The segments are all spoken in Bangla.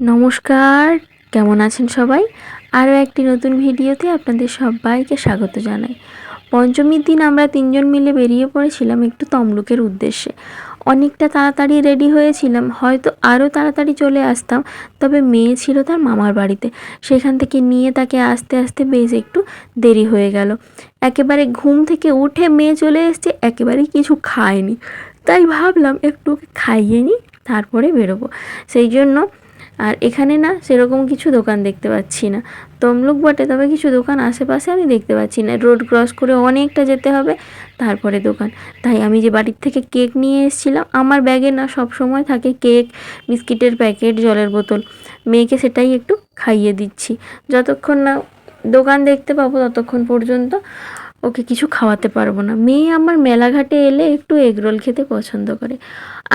নমস্কার, কেমন আছেন সবাই? আরও একটি নতুন ভিডিওতে আপনাদের সবাইকে স্বাগত জানাই। পঞ্চমীর দিন আমরা তিনজন মিলে বেরিয়ে পড়েছিলাম একটু তমলুকের উদ্দেশ্যে। অনেকটা তাড়াতাড়ি রেডি হয়েছিলাম, হয়তো আরও তাড়াতাড়ি চলে আসতাম, তবে মেয়ে ছিল তার মামার বাড়িতে। সেখান থেকে নিয়ে তাকে আস্তে আস্তে বেশ একটু দেরি হয়ে গেল। একেবারে ঘুম থেকে উঠে মেয়ে চলে এসছে, একেবারেই কিছু খায়নি। তাই ভাবলাম একটু খাইয়ে নিই, তারপরে বেরোবো। সেই জন্য আর এখানে না সেরকম কিছু দোকান দেখতে পাচ্ছি না। তমলুক বটে, তবে কিছু দোকান আশেপাশে আমি দেখতে পাচ্ছি না। রোড ক্রস করে অনেকটা যেতে হবে, তারপরে দোকান। তাই আমি যে বাড়ির থেকে কেক নিয়ে এসেছিলাম, আমার ব্যাগে না সব সময় থাকে কেক, বিস্কিটের প্যাকেট, জলের বোতল। মেয়েকে সেটাই একটু খাইয়ে দিচ্ছি। যতক্ষণ না দোকান দেখতে পাবো, ততক্ষণ পর্যন্ত ওকে কিছু খাওয়াতে পারব না। মেয়ে আমার মেলাঘাটে এলে একটু এগরোল খেতে পছন্দ করে।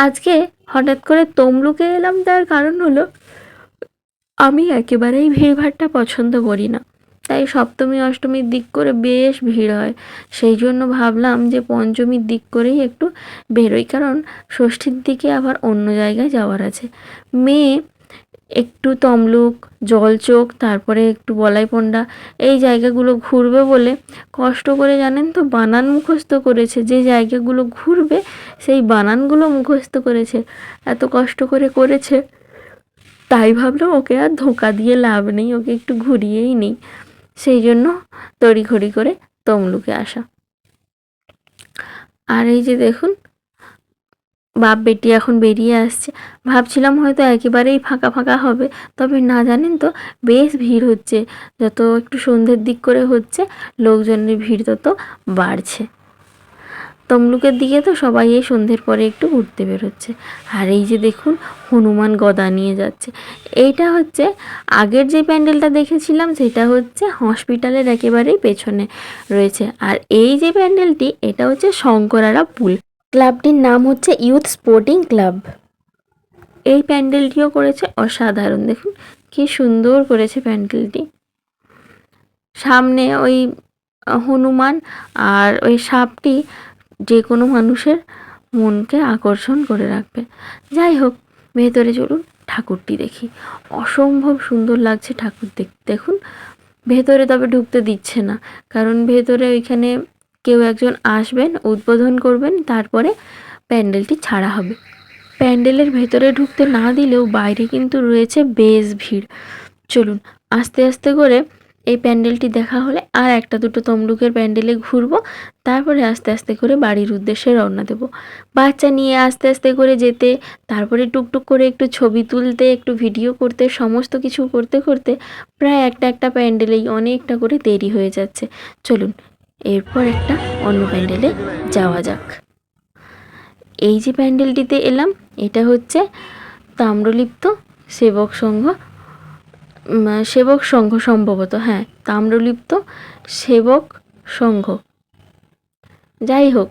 আজকে হঠাৎ করে তমলুকে এলাম, তার কারণ হলো আমি একেবারেই ভিড়ভাড়টা পছন্দ করি না। তাই সপ্তমী, অষ্টমীর দিক করে বেশ ভিড় হয়। সেই জন্য ভাবলাম যে পঞ্চমীর দিক করেই একটু বেরোই, কারণ ষষ্ঠীর দিকে আবার অন্য জায়গায় যাওয়ার আছে। মেয়ে, একটু তমলুক জলচোখ তারপরে একটু বলাইপন্ডা, এই জায়গাগুলো ঘুরবে বলে কষ্ট করে জানেন তো বানান মুখস্থ করেছে। যে জায়গাগুলো ঘুরবে, সেই বানানগুলো মুখস্থ করেছে। এত কষ্ট করে করেছে। তাই ভাবলাম ওকে আর ধোঁকা দিয়ে লাভ নেই, ওকে একটু ঘুরিয়েই নেই। সেই জন্য তড়িঘড়ি করে তমলুকে আসা। আর এই যে দেখুন, বাপ বেটি এখন বেরিয়ে আসছে। ভাবছিলাম হয়তো একেবারেই ফাঁকা ফাঁকা হবে, তবে না জানেন তো, বেশ ভিড় হচ্ছে। যত একটু সন্ধ্যের দিক করে হচ্ছে, লোকজনের ভিড় তত বাড়ছে। তমলুকের দিকে তো সবাই এই সন্ধ্যের পরে একটু ঘুরতে বেরোচ্ছে। আর এই যে দেখুন, হনুমান গদা নিয়ে যাচ্ছে। এইটা হচ্ছে, আগের যে প্যান্ডেলটা দেখেছিলাম, সেটা হচ্ছে হসপিটালের একেবারেই পেছনে রয়েছে। আর এই যে প্যান্ডেলটি, এটা হচ্ছে শঙ্করারা পুল। ক্লাবটির নাম হচ্ছে ইউথ স্পোর্টিং ক্লাব। এই প্যান্ডেলটিও করেছে অসাধারণ। দেখুন, কি সুন্দর করেছে প্যান্ডেলটি। সামনে ওই হনুমান আর ওই সাপটি যে কোনো মানুষের মনকে আকর্ষণ করে রাখবে। যাই হোক, ভেতরে চলুন ঠাকুরটি দেখি। অসম্ভব সুন্দর লাগছে ঠাকুর দেখুন। ভেতরে তবে ঢুকতে দিচ্ছে না, কারণ ভেতরে ওইখানে কেউ একজন আসবেন, উদ্বোধন করবেন, তারপরে প্যান্ডেলটি ছাড়া হবে। প্যান্ডেলের ভেতরে ঢুকতে না দিলেও বাইরে কিন্তু রয়েছে বেশ ভিড়। চলুন, আস্তে আস্তে করে এই প্যান্ডেলটি দেখা হলে আর একটা দুটো তমলুকের প্যান্ডেলে ঘুরবো, তারপরে আস্তে আস্তে করে বাড়ির উদ্দেশ্যে রওনা দেব। বাচ্চা নিয়ে আস্তে আস্তে করে যেতে, তারপরে টুকটুক করে একটু ছবি তুলতে, একটু ভিডিও করতে, সমস্ত কিছু করতে করতে প্রায় একটা একটা প্যান্ডেলেই অনেকটা করে দেরি হয়ে যাচ্ছে। চলুন, এরপর একটা অন্য প্যান্ডেলে যাওয়া যাক। এই যে প্যান্ডেলটিতে এলাম, এটা হচ্ছে তাম্রলিপ্ত সেবক সংঘ সেবক সংঘ সম্ভবত হ্যাঁ তাম্রলিপ্ত সেবক সংঘ। যাই হোক,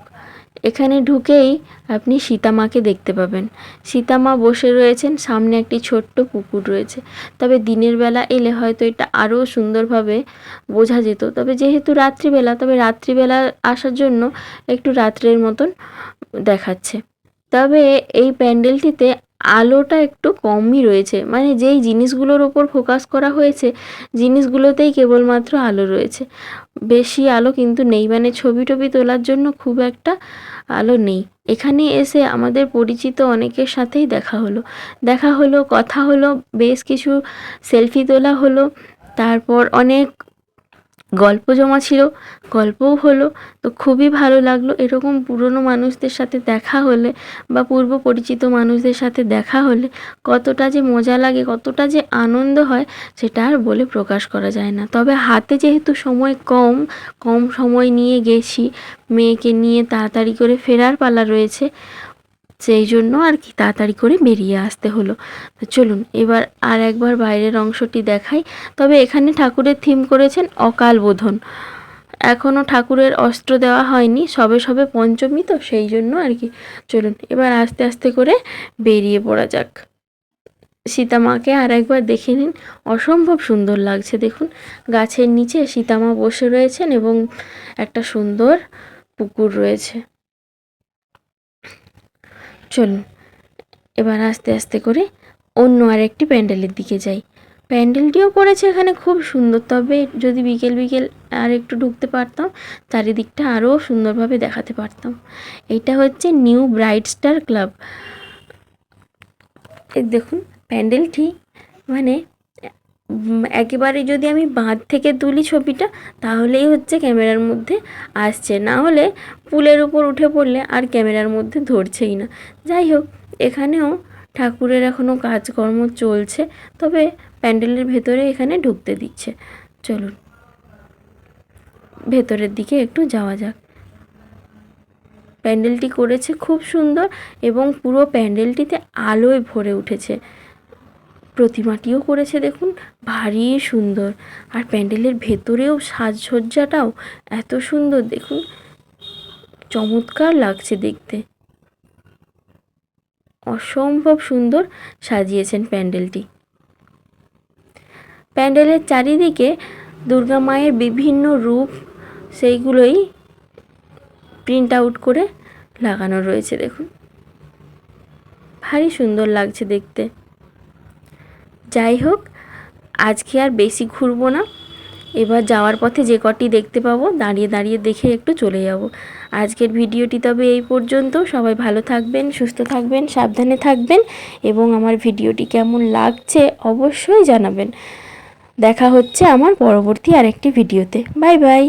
এখানে ঢুকেই আপনি সীতামাকে দেখতে পাবেন। সীতামা বসে রয়েছেন, সামনে একটি ছোট্ট পুকুর রয়েছে। তবে দিনের বেলা এলে হয়তো এটা আরও সুন্দরভাবে বোঝা যেত। তবে যেহেতু রাত্রিবেলা, তবে রাত্রিবেলা আসার জন্য একটু রাত্রের মতন দেখাচ্ছে। তবে এই প্যান্ডেলটিতে আলোটা একটু কমই রয়েছে। মানে যেই জিনিসগুলোর ওপর ফোকাস করা হয়েছে, জিনিসগুলোতেই কেবলমাত্র আলো রয়েছে। বেশি আলো কিন্তু নেই। মানে ছবি টবি তোলার জন্য খুব একটা আলো নেই। এখানে এসে আমাদের পরিচিত অনেকের সাথেই দেখা হলো। দেখা হলো, কথা হলো, বেশ কিছু সেলফি তোলা হলো। তারপর অনেক গল্প জমা ছিল, গল্পও হলো। তো খুবই ভালো লাগল এরকম পুরনো মানুষদের সাথে দেখা হলে বা পূর্ব পরিচিত মানুষদের সাথে দেখা হলে কতটা যে মজা লাগে, কতটা যে আনন্দ হয় সেটা আর বলে প্রকাশ করা যায় না। তবে হাতে যেহেতু সময় কম কম সময় নিয়ে গেছি, মেয়েকে নিয়ে তাড়াতাড়ি করে ফেরার পালা রয়েছে সেই জন্য আর কি তাড়াতাড়ি করে বেরিয়ে আসতে হলো। তো চলুন, এবার আর একবার বাইরের অংশটি দেখাই। তবে এখানে ঠাকুরের থিম করেছেন অকাল বোধন। এখনও ঠাকুরের অস্ত্র দেওয়া হয়নি, সবে সবে পঞ্চমী, তো সেই জন্য আর কি। চলুন, এবার আস্তে আস্তে করে বেরিয়ে পড়া যাক। সীতামাকে আর একবার দেখে নিন, অসম্ভব সুন্দর লাগছে, দেখুন। গাছের নিচে সীতামা বসে রয়েছেন এবং একটা সুন্দর পুকুর রয়েছে। চলুন এবার আস্তে আস্তে করে অন্য আরেকটি প্যান্ডেলের দিকে যাই। প্যান্ডেলটিও করেছে এখানে খুব সুন্দর, তবে যদি বিকেল বিকেল আর একটু ঢুকতে পারতাম, চারিদিকটা আরও সুন্দরভাবে দেখাতে পারতাম। এটা হচ্ছে নিউ ব্রাইট স্টার ক্লাব। দেখুন, প্যান্ডেলটি মানে একেবারে যদি আমি বাঁধ থেকে তুলি ছবিটা, তাহলেই হচ্ছে ক্যামেরার মধ্যে আসছে। না হলে পুলের উপর উঠে পড়লে আর ক্যামেরার মধ্যে ধরছেই না। যাই হোক, এখানেও ঠাকুরের এখনও কাজকর্ম চলছে, তবে প্যান্ডেলের ভেতরে এখানে ঢুকতে দিচ্ছে। চলুন, ভেতরের দিকে একটু যাওয়া যাক। প্যান্ডেলটি করেছে খুব সুন্দর এবং পুরো প্যান্ডেলটিতে আলোয় ভরে উঠেছে। প্রতিমাটিও করেছে দেখুন, ভারী সুন্দর। আর প্যান্ডেলের ভেতরেও সাজসজ্জাটাও এত সুন্দর, দেখুন, চমৎকার লাগছে দেখতে। অসম্ভব সুন্দর সাজিয়েছেন প্যান্ডেলটি। প্যান্ডেলের চারিদিকে দুর্গা মায়ের বিভিন্ন রূপ, সেইগুলোই প্রিন্ট আউট করে লাগানো রয়েছে দেখুন। ভারী সুন্দর লাগছে দেখতে। যাই হোক, আজকে আর বেশি ঘুরবো না। এবার যাওয়ার পথে যে কটি দেখতে পাবো, দাঁড়িয়ে দাঁড়িয়ে দেখে একটু চলে যাব। আজকের ভিডিওটি তবে এই পর্যন্ত। সবাই ভালো থাকবেন, সুস্থ থাকবেন, সাবধানে থাকবেন এবং আমার ভিডিওটি কেমন লাগছে অবশ্যই জানাবেন। দেখা হচ্ছে আমার পরবর্তী আরেকটি ভিডিওতে। Bye bye.